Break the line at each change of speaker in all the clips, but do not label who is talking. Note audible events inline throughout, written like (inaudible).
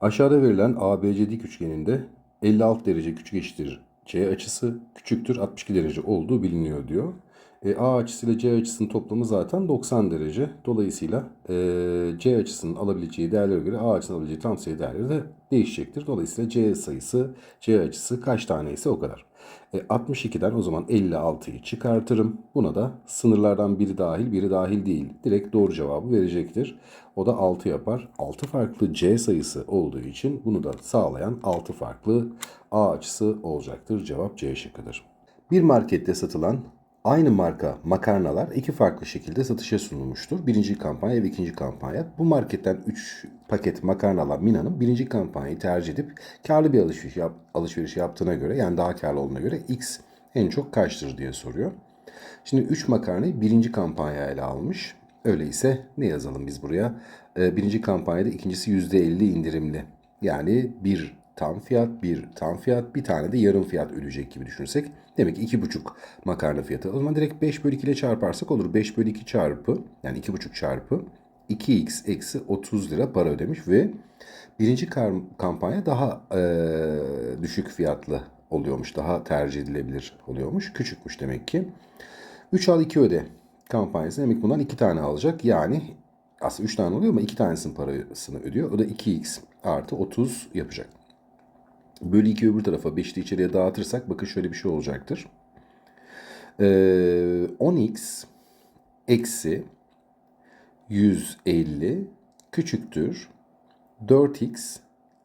Aşağıda verilen ABC dik üçgeninde 56 derece küçük eşittir C açısı küçüktür 62 derece olduğu biliniyor diyor. E, A açısıyla C açısının toplamı zaten 90 derece. Dolayısıyla e, C açısının alabileceği değerlere göre A açısının alabileceği tam sayı değerleri de değişecektir. Dolayısıyla C sayısı, C açısı kaç tane ise o kadar. E, 62'den o zaman 56'yı çıkartırım. Buna da sınırlardan biri dahil, biri dahil değil. Direkt doğru cevabı verecektir. O da 6 yapar. 6 farklı C sayısı olduğu için bunu da sağlayan 6 farklı A açısı olacaktır. Cevap C şıkkıdır. Bir markette satılan aynı marka makarnalar iki farklı şekilde satışa sunulmuştur. Birinci kampanya ve ikinci kampanya. Bu marketten 3 paket makarnalar Mina'nın birinci kampanyayı tercih edip karlı bir alışveriş, yap, alışveriş yaptığına göre yani daha karlı olduğuna göre X en çok kaçtır diye soruyor. Şimdi 3 makarnayı birinci kampanya ile almış. Öyleyse ne yazalım biz buraya? Ee, birinci kampanyada ikincisi %50 indirimli. Yani bir tam fiyat, bir tam fiyat, bir tane de yarım fiyat ödeyecek gibi düşünürsek. Demek ki iki buçuk makarna fiyatı. O zaman direkt 5 bölü 2 ile çarparsak olur. 5 bölü 2 çarpı yani iki buçuk çarpı 2x eksi 30 lira para ödemiş ve birinci kampanya daha eee, düşük fiyatlı oluyormuş. Daha tercih edilebilir oluyormuş. Küçükmüş demek ki. 3 al 2 öde kampanyası demek bundan 2 tane alacak. Yani aslında 3 tane oluyor ama 2 tanesinin parasını ödüyor. O da 2x artı 30 yapacak. Bölü 2 öbür tarafa 5'li içeriye dağıtırsak bakın şöyle bir şey olacaktır. Ee, 10x eksi 150 küçüktür 4x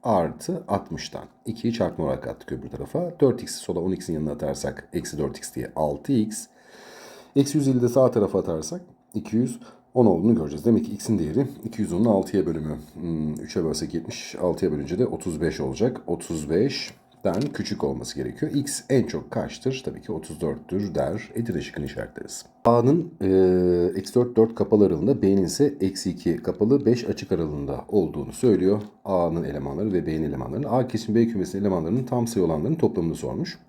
artı 60'tan. 2'yi çarpma olarak attık öbür tarafa. 4x'i sola 10x'in yanına atarsak eksi 4x diye 6x. Eksi 150 de sağ tarafa atarsak 210 olduğunu göreceğiz. Demek ki x'in değeri 210'un 6'ya bölümü. Hmm, 3'e bölsek 70, 6'ya bölünce de 35 olacak. 35'den küçük olması gerekiyor. x en çok kaçtır? Tabii ki 34'tür der. Edirne şıkkını işaretleriz. A'nın e, eksi 4, 4 kapalı aralığında, B'nin ise eksi 2 kapalı 5 açık aralığında olduğunu söylüyor. A'nın elemanları ve B'nin elemanlarının. A kesim B kümesinin elemanlarının tam sayı olanların toplamını sormuş.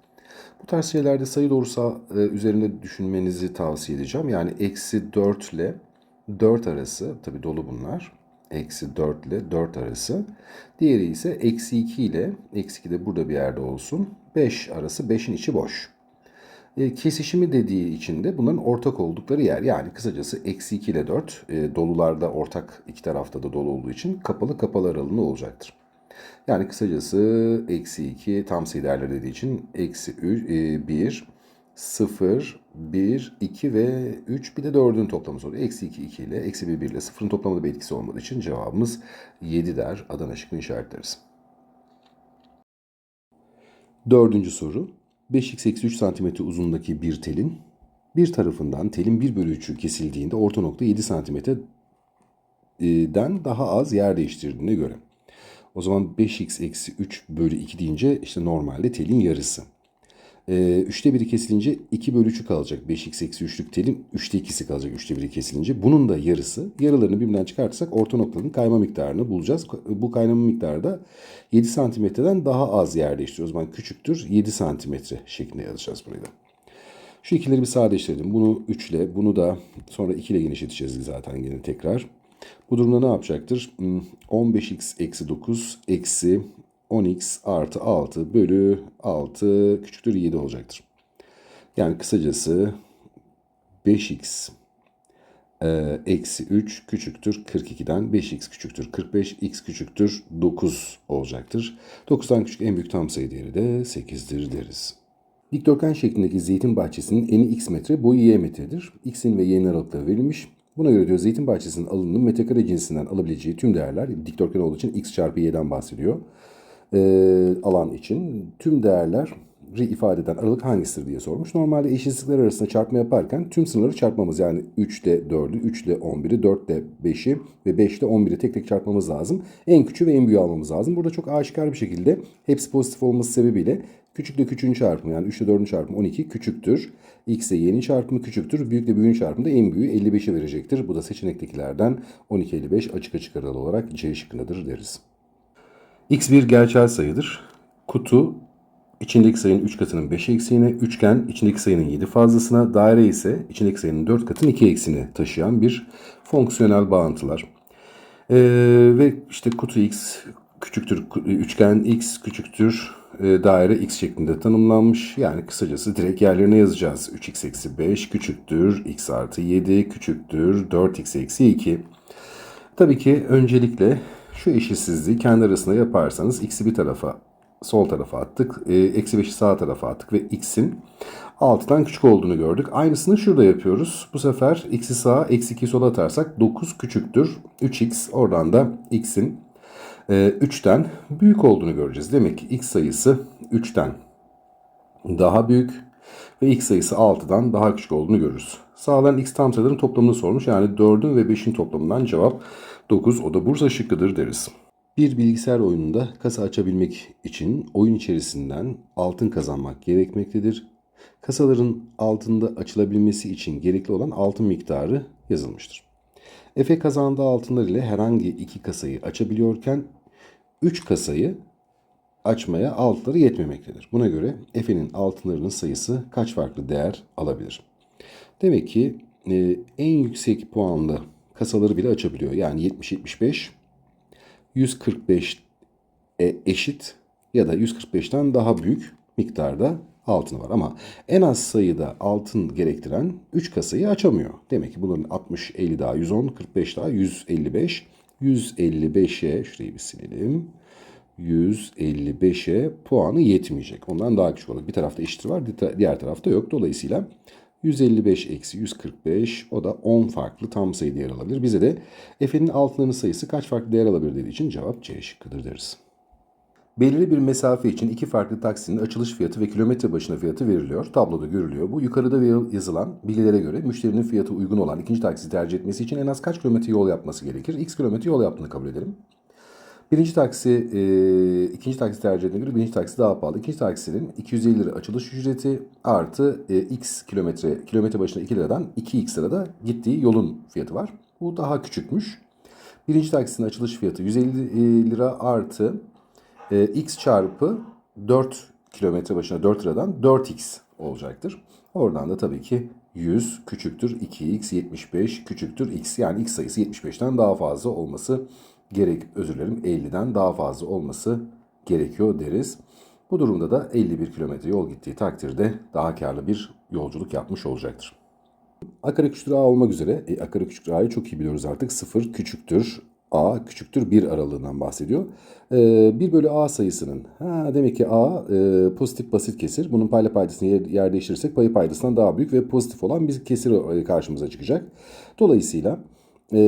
Bu tarz şeylerde sayı doğrusu e, üzerinde düşünmenizi tavsiye edeceğim. Yani eksi 4 ile 4 arası, tabi dolu bunlar. Eksi 4 ile 4 arası. Diğeri ise eksi 2 ile, eksi 2 de burada bir yerde olsun. 5 arası, 5'in içi boş. E, kesişimi dediği için de bunların ortak oldukları yer. Yani kısacası eksi 2 ile 4 e, dolularda ortak iki tarafta da dolu olduğu için kapalı kapalı aralığında olacaktır. Yani kısacası eksi 2 tam sayı değerleri dediği için eksi 1, 0, 1, 2 ve 3 bir de 4'ün toplamı soruyor. Eksi 2, 2 ile eksi 1, 1 ile 0'ın toplamında bir etkisi olmadığı için cevabımız 7 der. Adana şıkkını işaretleriz. Dördüncü soru. 5x eksi 3 cm uzunluğundaki bir telin bir tarafından telin 1 bölü 3'ü kesildiğinde orta nokta 7 cm'den daha az yer değiştirdiğine göre. O zaman 5x eksi 3 bölü 2 deyince işte normalde telin yarısı. Ee, üçte 1'i kesilince 2 bölü 3'ü kalacak. 5x eksi 3'lük telin 3'te 2'si kalacak 3'te 1'i kesilince. Bunun da yarısı. Yarılarını birbirinden çıkartırsak orta noktanın kayma miktarını bulacağız. Bu kaynama miktarı da 7 santimetreden daha az yer değiştiriyor. O zaman küçüktür 7 santimetre şeklinde yazacağız burayı da. Şu ikileri bir sadeleştirelim. Bunu 3 ile, bunu da sonra 2 ile genişleteceğiz zaten yine tekrar. Bu durumda ne yapacaktır? Hmm, 15x eksi 9 eksi 10x artı 6 bölü 6 küçüktür 7 olacaktır. Yani kısacası 5x e, eksi 3 küçüktür 42'den 5x küçüktür 45 x küçüktür 9 olacaktır. 9'dan küçük en büyük tam sayı değeri de 8'dir deriz. Dikdörtgen şeklindeki zeytin bahçesinin eni x metre, boyu y metredir. X'in ve y'nin aralıkları verilmiş. Buna göre diyor zeytin bahçesinin alanının metrekare cinsinden alabileceği tüm değerler dikdörtgen olduğu için x çarpı y'den bahsediyor. Ee, alan için tüm değerler ifade eden aralık hangisidir diye sormuş. Normalde eşitsizlikler arasında çarpma yaparken tüm sınırları çarpmamız yani 3 ile 4'ü, 3 ile 11'i, 4 ile 5'i ve 5 ile 11'i tek tek çarpmamız lazım. En küçüğü ve en büyüğü almamız lazım. Burada çok aşikar bir şekilde hepsi pozitif olması sebebiyle küçük ile küçüğün çarpımı yani 3 ile 4'ün çarpımı 12 küçüktür. X ile y'nin çarpımı küçüktür. Büyük ile büyüğün çarpımı da en büyüğü 55'i verecektir. Bu da seçenektekilerden 12-55 açık açık aralı olarak C şıkkındadır deriz. X bir gerçel sayıdır. Kutu içindeki sayının 3 katının 5 eksiğine, üçgen içindeki sayının 7 fazlasına, daire ise içindeki sayının 4 katının 2 eksiğini taşıyan bir fonksiyonel bağıntılar. Ee, ve işte kutu X küçüktür üçgen x küçüktür e, daire x şeklinde tanımlanmış. Yani kısacası direkt yerlerine yazacağız. 3x eksi 5 küçüktür x artı 7 küçüktür 4x eksi 2. Tabii ki öncelikle şu eşitsizliği kendi arasında yaparsanız x'i bir tarafa sol tarafa attık. e, Eksi 5'i sağ tarafa attık ve x'in 6'dan küçük olduğunu gördük. Aynısını şurada yapıyoruz. Bu sefer x'i sağa eksi 2'yi sola atarsak 9 küçüktür. 3x oradan da x'in e, 3'ten büyük olduğunu göreceğiz. Demek ki x sayısı 3'ten daha büyük ve x sayısı 6'dan daha küçük olduğunu görürüz. Sağlanan x tam sayıların toplamını sormuş. Yani 4'ün ve 5'in toplamından cevap 9. O da Bursa şıkkıdır deriz. Bir bilgisayar oyununda kasa açabilmek için oyun içerisinden altın kazanmak gerekmektedir. Kasaların altında açılabilmesi için gerekli olan altın miktarı yazılmıştır. Efe kazandığı altınlar ile herhangi iki kasayı açabiliyorken 3 kasayı açmaya altları yetmemektedir. Buna göre Efe'nin altınlarının sayısı kaç farklı değer alabilir? Demek ki e, en yüksek puanlı kasaları bile açabiliyor. Yani 70-75, 145 e, eşit ya da 145'ten daha büyük miktarda altın var. Ama en az sayıda altın gerektiren 3 kasayı açamıyor. Demek ki bunların 60, 50 daha 110, 45 daha 155. 155'e şurayı bir silelim. 155'e puanı yetmeyecek. Ondan daha küçük olacak. Bir tarafta eşittir var, diğer tarafta yok. Dolayısıyla 155 eksi 145 o da 10 farklı tam sayı değer alabilir. Bize de F'nin altınlarının sayısı kaç farklı değer alabilir dediği için cevap C şıkkıdır deriz. Belirli bir mesafe için iki farklı taksinin açılış fiyatı ve kilometre başına fiyatı veriliyor. Tabloda görülüyor. Bu yukarıda yazılan bilgilere göre müşterinin fiyatı uygun olan ikinci taksi tercih etmesi için en az kaç kilometre yol yapması gerekir? X kilometre yol yaptığını kabul edelim. Birinci taksi, e, ikinci taksi tercih edilen göre birinci taksi daha pahalı. İkinci taksinin 250 lira açılış ücreti artı e, x kilometre, kilometre başına 2 liradan 2x lirada gittiği yolun fiyatı var. Bu daha küçükmüş. Birinci taksinin açılış fiyatı 150 lira artı e, x çarpı 4 kilometre başına 4 liradan 4x olacaktır. Oradan da tabii ki 100 küçüktür 2x 75 küçüktür x yani x sayısı 75'ten daha fazla olması gerek özür dilerim 50'den daha fazla olması gerekiyor deriz. Bu durumda da 51 kilometre yol gittiği takdirde daha karlı bir yolculuk yapmış olacaktır. A kare küçüktür A olmak üzere e, A kare küçüktür A'yı çok iyi biliyoruz artık. 0 küçüktür A küçüktür 1 aralığından bahsediyor. E, 1 bölü A sayısının ha, demek ki A e, pozitif basit kesir. Bunun payla paydasını yer, yer değiştirirsek payı paydasından daha büyük ve pozitif olan bir kesir e, karşımıza çıkacak. Dolayısıyla ee,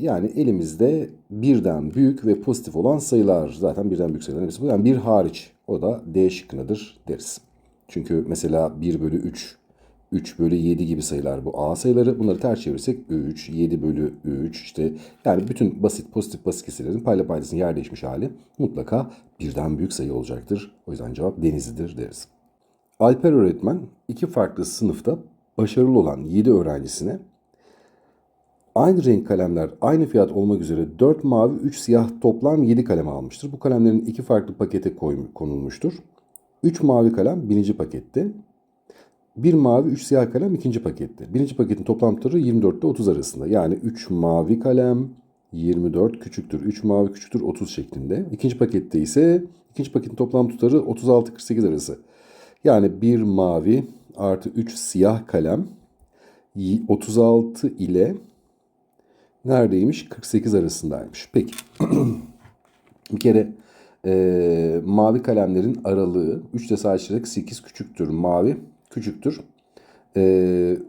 yani elimizde birden büyük ve pozitif olan sayılar zaten birden büyük sayılar hepsi. Yani bir hariç o da D şıkkındadır deriz. Çünkü mesela 1 bölü 3, 3 bölü 7 gibi sayılar bu A sayıları. Bunları ters çevirirsek 3, 7 bölü 3 işte yani bütün basit pozitif basit kesirlerin payla paydasının yer değişmiş hali mutlaka birden büyük sayı olacaktır. O yüzden cevap Denizli'dir deriz. Alper öğretmen iki farklı sınıfta başarılı olan 7 öğrencisine Aynı renk kalemler aynı fiyat olmak üzere 4 mavi 3 siyah toplam 7 kalem almıştır. Bu kalemlerin iki farklı pakete konulmuştur. 3 mavi kalem birinci pakette. 1 mavi 3 siyah kalem ikinci pakette. Birinci paketin toplam tutarı 24 ile 30 arasında. Yani 3 mavi kalem 24 küçüktür. 3 mavi küçüktür 30 şeklinde. İkinci pakette ise ikinci paketin toplam tutarı 36-48 arası. Yani 1 mavi artı 3 siyah kalem 36 ile neredeymiş? 48 arasındaymış. Peki. (clears throat) bir kere e, mavi kalemlerin aralığı 3 ile sadeleştirerek 8 küçüktür. Mavi küçüktür. E,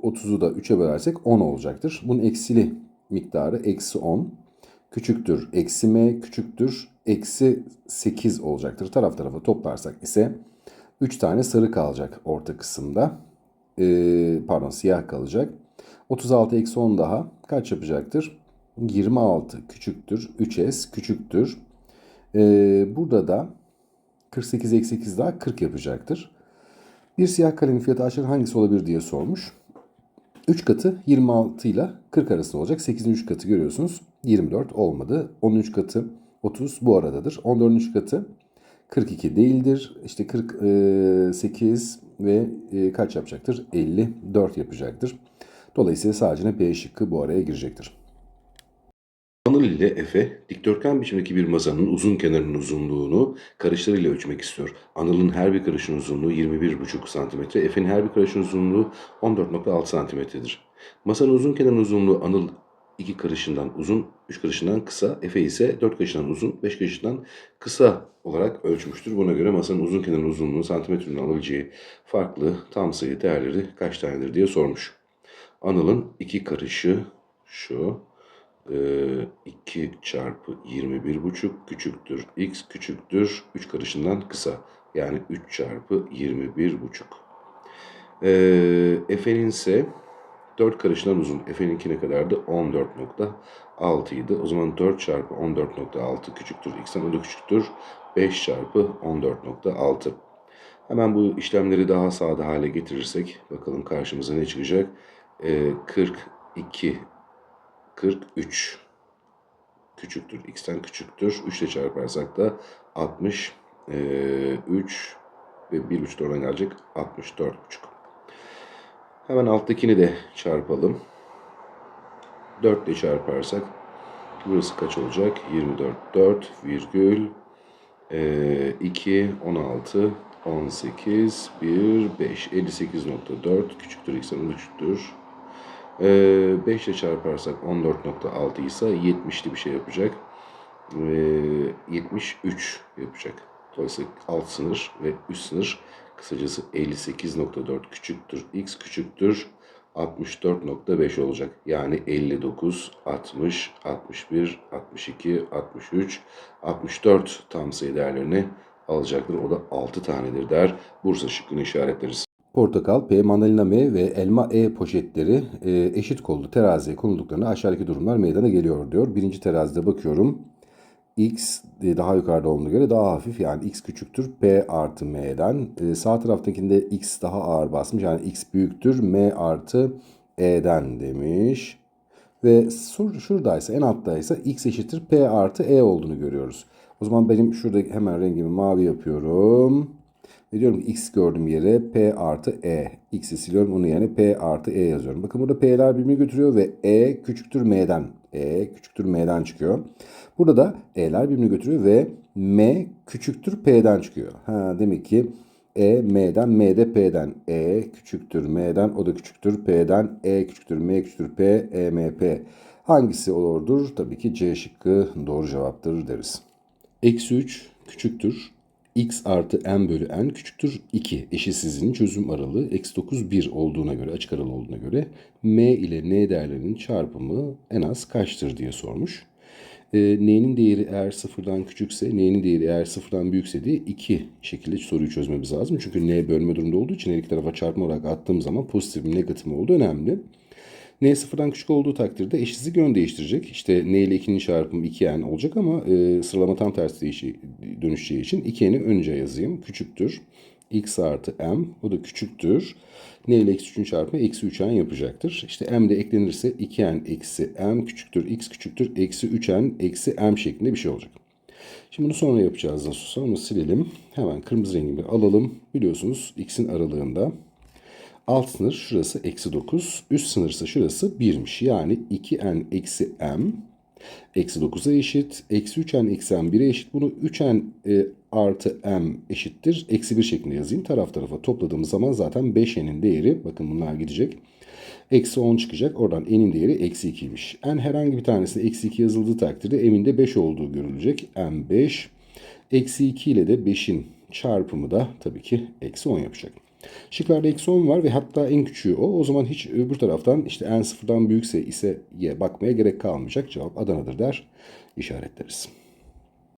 30'u da 3'e bölersek 10 olacaktır. Bunun eksili miktarı eksi 10 küçüktür. Eksi m küçüktür. Eksi 8 olacaktır. Taraf tarafa toplarsak ise 3 tane sarı kalacak orta kısımda. E, pardon siyah kalacak. 36 eksi 10 daha kaç yapacaktır? 26 küçüktür. 3s küçüktür. Ee, burada da 48 eksi 8 daha 40 yapacaktır. Bir siyah kalemin fiyatı aşağı hangisi olabilir diye sormuş. 3 katı 26 ile 40 arasında olacak. 8'in 3 katı görüyorsunuz. 24 olmadı. 10'un 3 katı 30 bu aradadır. 14'ün 3 katı 42 değildir. İşte 48 ve e, kaç yapacaktır? 54 yapacaktır. Dolayısıyla sadece B şıkkı bu araya girecektir. İle Efe dikdörtgen biçimdeki bir masanın uzun kenarının uzunluğunu karışlarıyla ölçmek istiyor. Anıl'ın her bir karışın uzunluğu 21,5 cm, Efe'nin her bir karışın uzunluğu 14,6 cm'dir. Masanın uzun kenarının uzunluğu Anıl 2 karışından uzun, 3 karışından kısa, Efe ise 4 karışından uzun, 5 karışından kısa olarak ölçmüştür. Buna göre masanın uzun kenarının uzunluğunu santimetre alabileceği farklı tam sayı değerleri kaç tanedir diye sormuş. Anıl'ın 2 karışı şu, 2 çarpı 21,5 küçüktür x küçüktür 3 karışından kısa. Yani 3 çarpı 21,5. Ee, Efe'nin ise 4 karışından uzun. Efe'ninki ne kadardı? 14.6 idi. O zaman 4 çarpı 14.6 küçüktür. X'ten o da küçüktür. 5 çarpı 14.6. Hemen bu işlemleri daha sade hale getirirsek bakalım karşımıza ne çıkacak? Ee, 42 43 küçüktür. X'ten küçüktür. 3 ile çarparsak da 63 ve 1 3 oradan gelecek 64,5. Hemen alttakini de çarpalım. 4 ile çarparsak burası kaç olacak? 24 4 virgül e, 2 16 18 1 5 58.4 küçüktür x'ten küçüktür. Ee, 5 ile çarparsak 14.6 ise 70'li bir şey yapacak. Ee, 73 yapacak. Dolayısıyla alt sınır ve üst sınır kısacası 58.4 küçüktür. X küçüktür. 64.5 olacak. Yani 59, 60, 61, 62, 63, 64 tam sayı değerlerini alacaktır. O da 6 tanedir der. Bursa şıkkını işaretleriz. Portakal, P, mandalina M ve elma E poşetleri e, eşit kollu teraziye konulduklarında aşağıdaki durumlar meydana geliyor diyor. Birinci terazide bakıyorum. X e, daha yukarıda olduğuna göre daha hafif yani X küçüktür P artı M'den. E, sağ taraftakinde X daha ağır basmış yani X büyüktür M artı E'den demiş. Ve şuradaysa en alttaysa X eşittir P artı E olduğunu görüyoruz. O zaman benim şurada hemen rengimi mavi yapıyorum. Ve diyorum ki x gördüğüm yere p artı e. X'i siliyorum onun yerine p artı e yazıyorum. Bakın burada p'ler birbirini götürüyor ve e küçüktür m'den. E küçüktür m'den çıkıyor. Burada da e'ler birbirini götürüyor ve m küçüktür p'den çıkıyor. Ha, demek ki e m'den m de p'den. E küçüktür m'den o da küçüktür p'den. E küçüktür m küçüktür p e m p. Hangisi olurdur? Tabii ki C şıkkı doğru cevaptır deriz. Eksi 3 küçüktür x artı n bölü n küçüktür 2 eşitsizliğinin çözüm aralığı eksi 9 1 olduğuna göre açık aralığı olduğuna göre m ile n değerlerinin çarpımı en az kaçtır diye sormuş. E, n'nin değeri eğer sıfırdan küçükse, n'nin değeri eğer sıfırdan büyükse diye iki şekilde soruyu çözmemiz lazım. Çünkü n bölme durumda olduğu için her iki tarafa çarpma olarak attığım zaman pozitif mi negatif mi olduğu önemli. N sıfırdan küçük olduğu takdirde eşitsizlik yön değiştirecek. İşte N ile 2'nin çarpımı 2N olacak ama e, sıralama tam tersi değişi, dönüşeceği için 2N'i önce yazayım. Küçüktür. X artı M. O da küçüktür. N ile eksi 3'ün çarpımı eksi 3N yapacaktır. İşte M de eklenirse 2N eksi M küçüktür. X küçüktür. Eksi 3N eksi M şeklinde bir şey olacak. Şimdi bunu sonra yapacağız nasıl olsa. Onu silelim. Hemen kırmızı rengimi alalım. Biliyorsunuz X'in aralığında Alt sınır şurası eksi 9. Üst sınır ise şurası 1'miş. Yani 2n eksi m eksi 9'a eşit. Eksi 3n eksi m 1'e eşit. Bunu 3n e, artı m eşittir. Eksi 1 şeklinde yazayım. Taraf tarafa topladığımız zaman zaten 5n'in değeri bakın bunlar gidecek. Eksi 10 çıkacak. Oradan n'in değeri eksi 2'ymiş. n herhangi bir tanesine eksi 2 yazıldığı takdirde m'in de 5 olduğu görülecek. m 5. Eksi 2 ile de 5'in çarpımı da tabii ki eksi 10 yapacak. Şıklarda eksi 10 var ve hatta en küçüğü o. O zaman hiç öbür taraftan işte en sıfırdan büyükse ise bakmaya gerek kalmayacak. Cevap Adana'dır der işaretleriz.